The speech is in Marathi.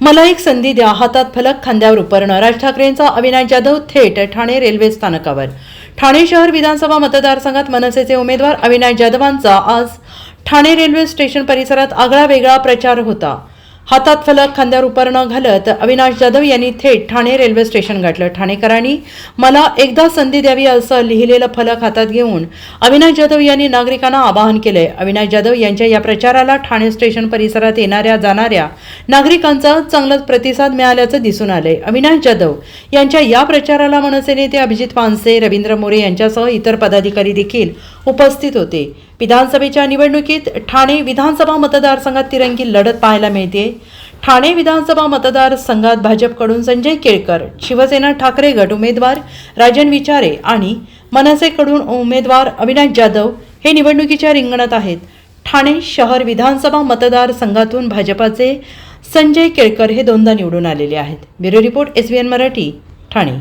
मला एक संधी द्या. हातात फलक खांद्यावर उपरणं. राज ठाकरेंचा अविनाश जाधव थेट ठाणे रेल्वे स्थानकावर. ठाणे शहर विधानसभा मतदारसंघात मनसेचे उमेदवार अविनाश जाधवांचा आज ठाणे रेल्वे स्टेशन परिसरात आगळा वेगळा प्रचार होता. हातात फलक खांद्यावर उपर न घालत अविनाश जाधव यांनी थेट ठाणे रेल्वे स्टेशन गाठलं. ठाणेकरांनी मला एकदा संधी द्यावी असं लिहिलेलं फलक हातात घेऊन अविनाश जाधव यांनी नागरिकांना आवाहन केलंय. अविनाश जाधव यांच्या या प्रचाराला ठाणे स्टेशन परिसरात येणाऱ्या जाणाऱ्या नागरिकांचा चांगलाच प्रतिसाद मिळाल्याचं दिसून आलंय. अविनाश जाधव यांच्या या प्रचाराला मनसे नेते अभिजित पानसे रवींद्र मोरे यांच्यासह इतर पदाधिकारी देखील उपस्थित होते. विधानसभेच्या निवडणुकीत ठाणे विधानसभा मतदारसंघात तिरंगी लढत पाहायला मिळते. ठाणे विधानसभा मतदारसंघात भाजपकडून संजय केळकर शिवसेना ठाकरे गट उमेदवार राजन विचारे आणि मनसेकडून उमेदवार अविनाश जाधव हे निवडणुकीच्या रिंगणात आहेत. ठाणे शहर विधानसभा मतदारसंघातून भाजपाचे संजय केळकर हे दोनदा निवडून आलेले आहेत. Bureau report S Marathi Thane.